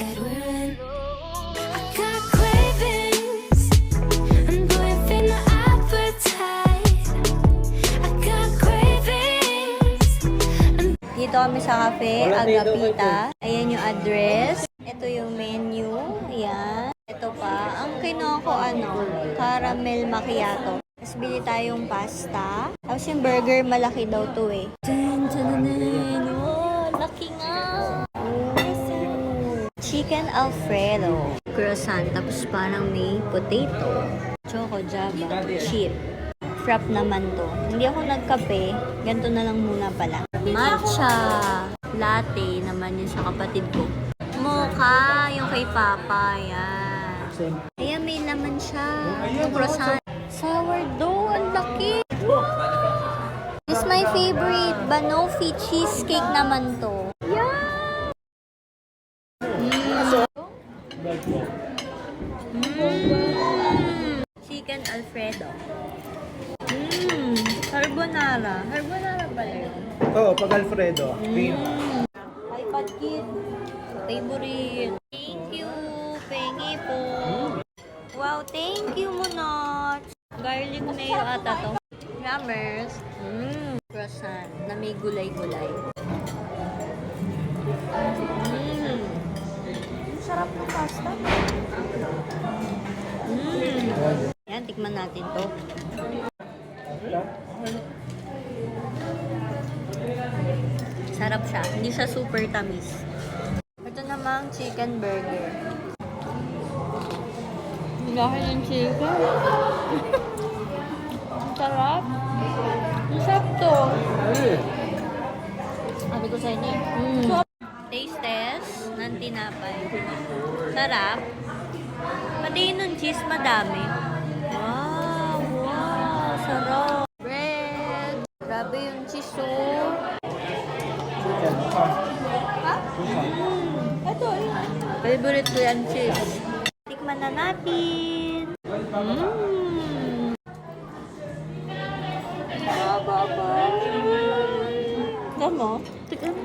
Dito kami sa cafe, Agapita. Ayan yung address. Ito yung menu. Ayan. Ito pa. Ang kinuha ko ano, caramel macchiato. Tapos bili tayong pasta. Tapos yung burger, malaki daw to eh. Chicken Alfredo. Croissant. Tapos parang may potato. Choco java. Chip. Frap naman to. Hindi ako nagkape. Ganito na lang muna pala. Matcha. Latte naman yun sa kapatid ko. Mocha. Yung kay Papa. Yan. Ayan, may laman siya. Yung croissant. Sourdough. Ang laki. This is my favorite. Banoffee cheesecake naman to. Mm. Mm. Chicken Alfredo. Mmm, carbonara. Carbonara pala yun. Oo, pag Alfredo. Cream. Ay, patkit. Favorite. Thank you. Pengi po. Wow, thank you, Monot. Garlic mayo ata to. Yummers. Mmm, croissant na may gulay-gulay. Tikman natin to. Sarap siya. Hindi siya super tamis. Ito namang chicken burger. Laki ng chicken. Ang sarap. Ang sarap to. Sabi ko sa inyo. Mm. Taste test ng tinapay. Sarap. Pati yung cheese madami. Grabe yung cheese oh. Ha? Ito, yun. Favorite ko yan, cheese. Tikman na natin. Mmm. Baba ba? Tama? Tikman.